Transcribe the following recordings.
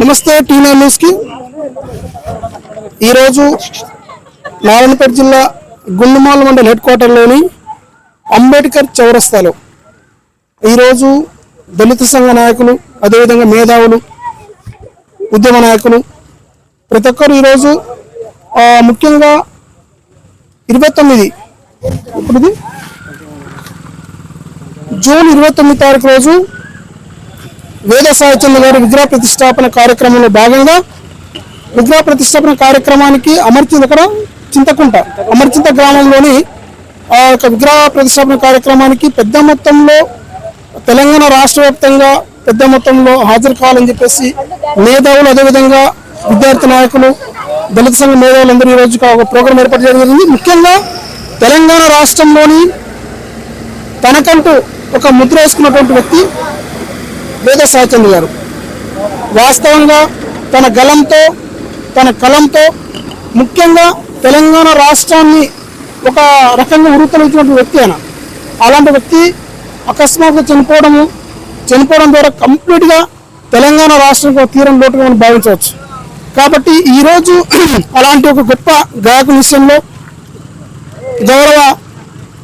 నమస్తే టీనా న్యూస్కి. ఈరోజు నారాయణపేట జిల్లా గుండుమాల మండల హెడ్ క్వార్టర్లోని అంబేద్కర్ చౌరస్తాలో ఈరోజు దళిత సంఘ నాయకులు అదేవిధంగా మేధావులు ఉద్యమ నాయకులు ప్రతి ఒక్కరు ఈరోజు ముఖ్యంగా ఇరవై తొమ్మిది ఇప్పుడు జూన్ ఇరవై తొమ్మిది తారీఖు రోజు వేద సాహిత్యం గారి విగ్రహ ప్రతిష్టాపన కార్యక్రమంలో భాగంగా విగ్రహ ప్రతిష్టాపన కార్యక్రమానికి అమర్చింది ఇక్కడ చింతకుంట. అమర్చింత గ్రామంలోని ఆ యొక్క విగ్రహ ప్రతిష్టాపన కార్యక్రమానికి పెద్ద మొత్తంలో తెలంగాణ రాష్ట్ర వ్యాప్తంగా పెద్ద మొత్తంలో హాజరు కావాలని చెప్పేసి మేధావులు అదేవిధంగా విద్యార్థి నాయకులు దళిత సంఘ మేధావులందరూ ఈ ఒక ప్రోగ్రాం ఏర్పాటు చేయడం జరిగింది. ముఖ్యంగా తెలంగాణ రాష్ట్రంలోని తనకంటూ ఒక ముద్ర వేసుకున్నటువంటి వ్యక్తి వేద గారు. వాస్తవంగా తన గలంతో తన కలంతో ముఖ్యంగా తెలంగాణ రాష్ట్రాన్ని ఒక రకంగా ఉరుతలిచ్చినటువంటి వ్యక్తి ఆయన. అలాంటి వ్యక్తి అకస్మాత్తుగా చనిపోవడము చనిపోవడం ద్వారా కంప్లీట్గా తెలంగాణ రాష్ట్రం తీరం లోటుగా మనం భావించవచ్చు. కాబట్టి ఈరోజు అలాంటి ఒక గొప్ప గాయకుల విషయంలో గౌరవ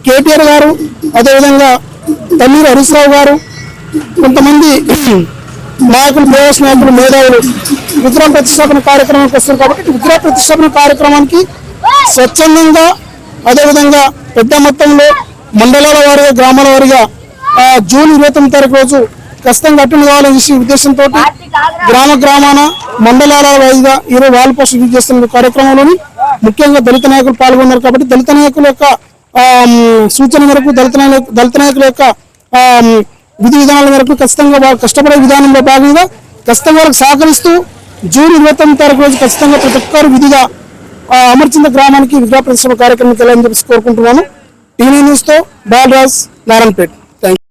కేటీఆర్ గారు అదేవిధంగా తన్నీరు హరీశ్రావు గారు కొంతమంది నాయకులు ప్రవేశ నాయకులు మేధావులు విగ్రహ ప్రతిష్టాపన కార్యక్రమానికి వస్తారు కాబట్టి విగ్రహ ప్రతిష్టాపన కార్యక్రమానికి స్వచ్ఛందంగా అదేవిధంగా పెద్ద మొత్తంలో మండలాల వారిగా గ్రామాల వారిగా జూన్ ఇరవై తొమ్మిది తారీఖు రోజు ఖచ్చితంగా అటెండ్ కావాలనే ఉద్దేశంతో గ్రామ గ్రామాన మండలాల వారిగా ఈరోజు వాల్ పోస్ట్ చేస్తున్న కార్యక్రమంలోని ముఖ్యంగా దళిత నాయకులు పాల్గొన్నారు కాబట్టి దళిత నాయకుల యొక్క ఆ, సూచన మేరకు దళిత నాయకు దళిత నాయకుల యొక్క విధి విధానాల మేరకు ఖచ్చితంగా వారు కష్టపడే విధానంలో భాగంగా ఖచ్చితంగా వారికి సహకరిస్తూ జూన్ ఇరవై తొమ్మిది తారీఖు రోజు ఖచ్చితంగా ప్రతి ఒక్కరు విధిగా అమర్చింద గ్రామానికి విగ్రహ ప్రదర్శన కార్యక్రమం తెలియని చెప్పి కోరుకుంటున్నాను. టీవీ న్యూస్తో బాలరాజ్ నారాయణపేట్. థ్యాంక్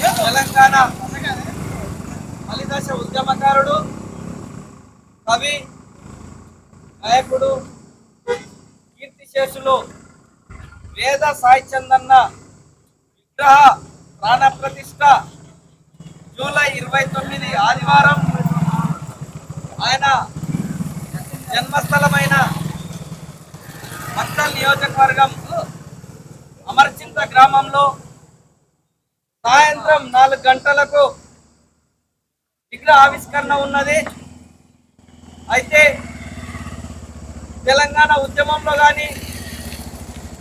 యూ తెలంగాణ మలిదశ ఉద్యమకారుడు కవి నాయకుడు కీర్తిశేషులు వేద సాయిచందన్న విగ్రహ ప్రాణ ప్రతిష్ట జూలై ఇరవై తొమ్మిది ఆదివారం ఆయన జన్మస్థలమైన మక్తల్ నియోజకవర్గం అమర్చింత గ్రామంలో సాయంత్రం నాలుగు గంటలకు విగ్రహ ఆవిష్కరణ ఉన్నది. అయితే తెలంగాణ ఉద్యమంలో కానీ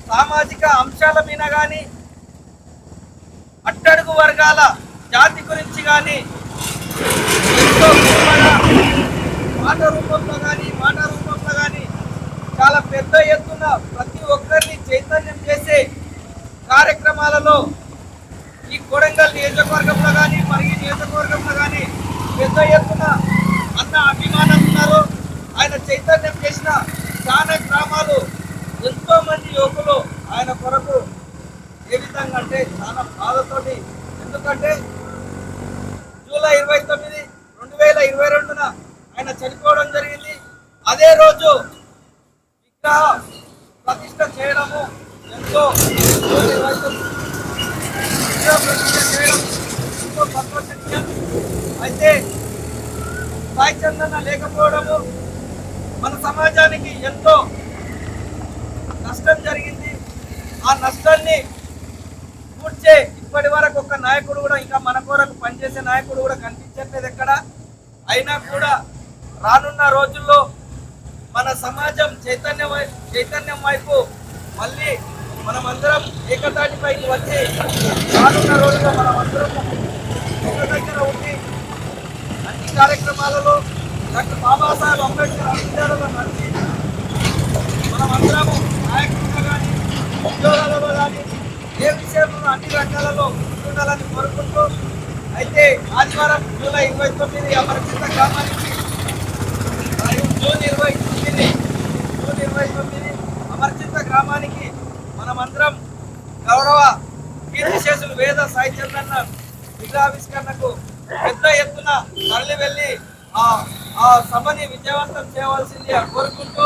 సామాజిక అంశాల మీద కానీ అట్టడుగు వర్గాల జాతి గురించి కానీ ఎంతో మాట రూపంలో కానీ మాట రూపంలో కానీ చాలా పెద్ద ఎత్తున ప్రతి ఒక్కరిని చైతన్యం చేసే కార్యక్రమాలలో ఈ కొడంగల్ నియోజకవర్గంలో కానీ పరిగి నియోజకవర్గంలో కానీ పెద్ద ఎత్తున అన్న అభిమానం ఉన్నారు. ఆయన చైతన్యం చేసిన చాలా గ్రామాలు ఎంతో మంది యువకులు ఆయన కొరకు ఏ విధంగా అంటే చాలా బాధతోటి ఎందుకంటే జూలై ఇరవై తొమ్మిది రెండు వేల ఇరవై రెండున ఆయన చనిపోవడం జరిగింది. అదే రోజు విగ్రహ ప్రతిష్ట చేయడము ఎంతో విగ్రహ ప్రతిష్ట చేయడం ఎంతో సంతోషనీయం అయితే సాయి చందన లేకపోవడము మన సమాజానికి ఎంతో నష్టం జరిగింది. ఆ నష్టాన్ని పూడ్చే ఇప్పటి వరకు ఒక నాయకుడు కూడా ఇంకా మన కొరకు పనిచేసే నాయకుడు కూడా కనిపించట్లేదు ఎక్కడ. అయినా కూడా రానున్న రోజుల్లో మన సమాజం చైతన్యం చైతన్యం వైపు మళ్ళీ మనమందరం ఏకతాటిపైకి వచ్చి రానున్న రోజుల్లో మనమందరం ఒక దగ్గర ఉండి అన్ని కార్యక్రమాలలో డాక్టర్ బాబాసాహెబ్ అంబేద్కర్ అంశాలలో నడిచి మనమందరము నాయకులుగా కానీ ఉద్యోగాలలో కానీ ఏ విషయంలో అన్ని రకాలలో ఉండాలని కోరుకుంటూ అయితే ఆదివారం జూలై ఇరవై తొమ్మిది అమరచిత గ్రామానికి మరియు జూన్ ఇరవై తొమ్మిది జూన్ ఇరవై తొమ్మిది అమర్చిత గ్రామానికి మనమందరం గౌరవ కీర్తిశేషులు వేద సాహిత్యందన్న విగ్రహావిష్కరణకు పెద్ద ఎత్తున తరలి వెళ్ళి ఆ ఆ సభని విజయవంతం చేయవలసింది కోరుకుంటూ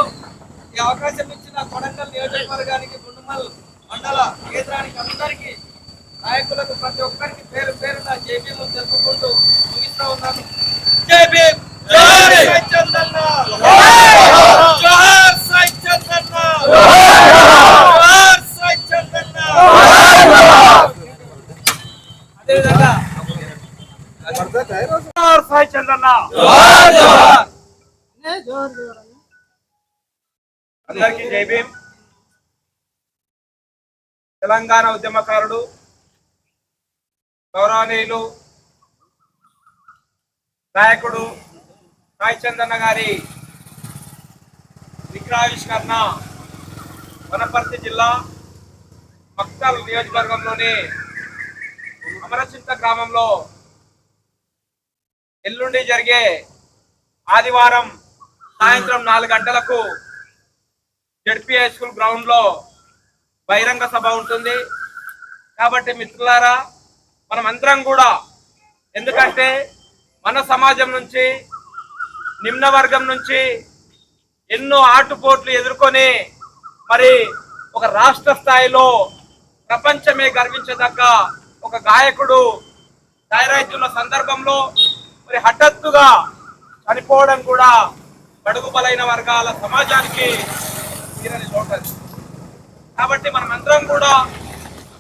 ఈ అవకాశం ఇచ్చిన కొడంగల్ నియోజకవర్గానికి గుండుమల్ మండల కేంద్రానికి అందరికీ నాయకులకు ప్రతి ఒక్కరికి పేరు పేరున జేబీలు తెలుపుకుంటూ ముగిస్తా ఉన్నాను. జై భీమ్! జై సాయి చందన్న జోహార్ సాయి చందన్న జోహార్ సాయి చందన్న అదేవిధంగా జోహార్ సాయి చందన్న అందరికీ జై భీమ్. తెలంగాణ ఉద్యమకారుడు గౌరవనీయులు నాయకుడు సాయి గారి విగ్రహావిష్కరణ వనపర్తి జిల్లా మక్తల్ నియోజకవర్గంలోని అమరచింత గ్రామంలో ఎల్లుండి జరిగే ఆదివారం సాయంత్రం నాలుగు గంటలకు జడ్పీ హై స్కూల్ గ్రౌండ్లో బహిరంగ సభ ఉంటుంది. కాబట్టి మిత్రులారా మనం అందరం కూడా ఎందుకంటే మన సమాజం నుంచి నిమ్న వర్గం నుంచి ఎన్నో ఆటుపోట్లు ఎదుర్కొని మరి ఒక రాష్ట్ర స్థాయిలో ప్రపంచమే గర్వించదగ్గ ఒక గాయకుడు తయారైతున్న సందర్భంలో మరి హఠాత్తుగా చనిపోవడం కూడా బడుగు బలైన వర్గాల సమాజానికి తీరని లోటది కాబట్టి మనమందరం కూడా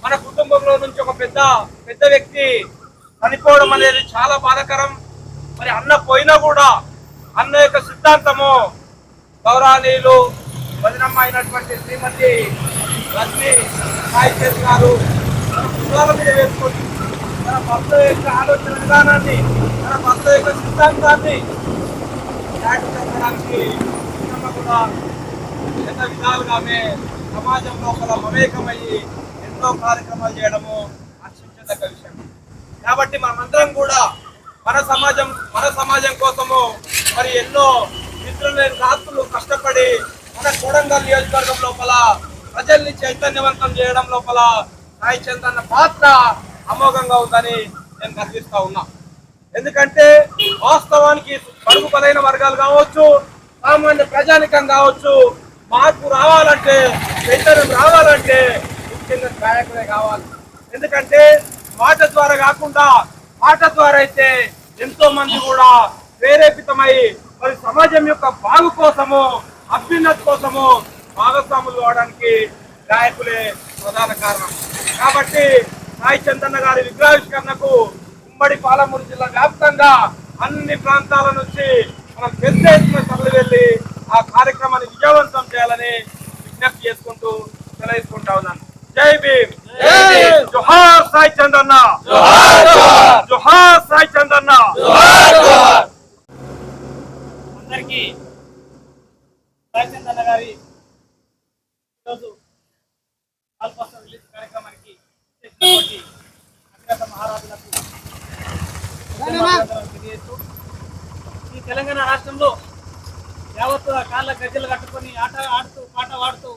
మన కుటుంబంలో నుంచి ఒక పెద్ద పెద్ద వ్యక్తి చనిపోవడం అనేది చాలా బాధాకరం. మరి అన్న పోయినా కూడా అన్న యొక్క సిద్ధాంతము గౌరవనీయులు వదినమ్మ అయినటువంటి శ్రీమతి లక్ష్మి సాయిచేత్ గారు తన కుటుంబాల మీద వేసుకొని తన భర్త యొక్క ఆలోచన విధానాన్ని తన భర్త యొక్క సిద్ధాంతాన్ని చెప్పడానికి కూడా వివిధ విధాలుగా ఆమె సమాజం లోపల మమేకమయ్యి ఎన్నో కార్యక్రమాలు చేయడము హర్షించదగ్గ విషయం. కాబట్టి మనమందరం కూడా మన సమాజం మన సమాజం కోసము మరి ఎన్నో మిత్రులు రాత్రులు కష్టపడి మన కొడంగల్ నియోజకవర్గం లోపల ప్రజల్ని చైతన్యవంతం చేయడం లోపల సాయి చంద్రన్న పాత్ర అమోఘంగా ఉందని నేను గర్విస్తా ఉన్నా. ఎందుకంటే వాస్తవానికి పరుగు పదైన వర్గాలు కావచ్చు సామాన్య ప్రజానికం కావచ్చు మార్పు రావాలంటే చైతన్యం రావాలంటే ముఖ్యంగా నాయకులే కావాలి. ఎందుకంటే మాట ద్వారా కాకుండా మాట ద్వారా అయితే ఎంతో మంది కూడా ప్రేరేపితమై మరి సమాజం యొక్క బాగు కోసము అభ్యున్నతి కోసము భాగస్వాములు కావడానికి నాయకులే ప్రధాన కారణం. కాబట్టి సాయి చందన్న గారి విగ్రహావిష్కరణకు ఉమ్మడి పాలమూరు జిల్లా వ్యాప్తంగా అన్ని ప్రాంతాల నుంచి మనం పెద్ద ఎత్తున తరలి వెళ్ళి ఆ కార్యక్రమాన్ని విజయవంతం చేయాలని విజ్ఞప్తి చేసుకుంటూ సెలవుకుంటా ఉన్నాను. జై భీమ్! జోహార్ సాయి చందన్న! జోహార్ సాయి చందన్న! అందరికీ సాయి చందన్న గారి ఈరోజు రిలీజ్ కార్యక్రమానికి చేసినటువంటి అగ్రత మహారాజులకు ధన్యవాదాలు తెలియజేస్తూ ఈ తెలంగాణ రాష్ట్రంలో యావత్తు కాళ్ళ గజ్జలు కట్టుకొని ఆట ఆడుతూ పాట పాడుతూ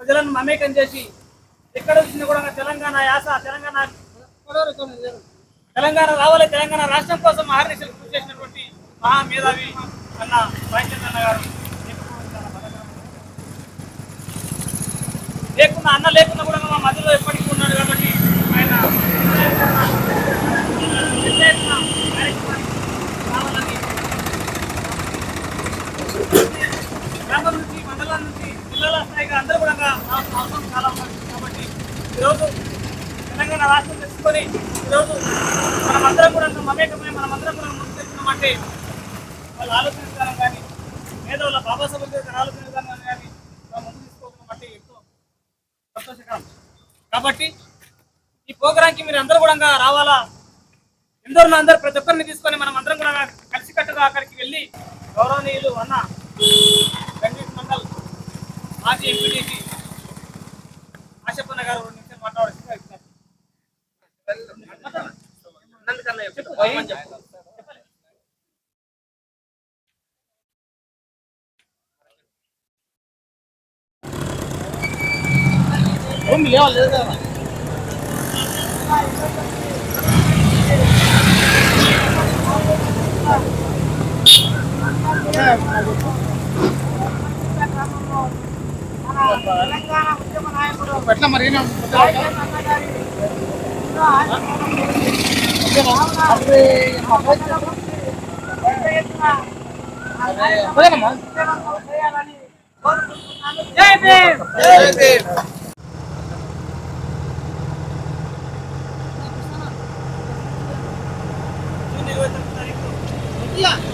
ప్రజలను మమేకం చేసి ఎక్కడ వచ్చినా కూడా తెలంగాణ యాస తెలంగాణ తెలంగాణ రావాలి తెలంగాణ రాష్ట్రం కోసం మహారాష్ట్ర కృషి చేసినటువంటి మహా మేధావి అన్న రాజచంద్రన్న గారు. లేకున్నా అన్న లేకున్నా కూడా మా మధ్యలో ఎప్పటికీ ఉన్నాడు కాబట్టి ఆయన పెద్ద ఎత్తున కార్యక్రమానికి రావాలని గ్రామం నుంచి మండలం నుంచి జిల్లాల స్థాయిగా అందరూ కూడా రావాల్సిన అవసరం చాలా ఉంది కాబట్టి ఈరోజు తెలంగాణ రాష్ట్రం తెచ్చుకొని ఈరోజు మనమందరం కూడా మమేకమై మనమందరం కూడా తెచ్చుకున్నాం తెచ్చుకున్నామంటే వాళ్ళ ఆలోచన విధానం కానీ మేధావుల బాబాసాహెబ్ అంబేద్కర్ ఆలోచన విధానం కానీ ముందు తీసుకోవడం బట్టి ఎంతో సంతోషకరం. కాబట్టి ఈ ప్రోగ్రాంకి మీరు అందరూ కూడా రావాలా? ఎందరో అందరు ప్రతి ఒక్కరిని తీసుకొని మనం అందరం కూడా కలిసికట్టుగా అక్కడికి వెళ్ళి గౌరవనీయులు అన్న గణేష్ మండల్ మాజీ ఎంపీటీసీ ఆశప్పన్న గారు రెండు నిమిషాలు మాట్లాడాల్సిందిగా చెప్పు. లేవాలి ఎట్లా మరి జై భీమ్ జై భీమ్ Yeah.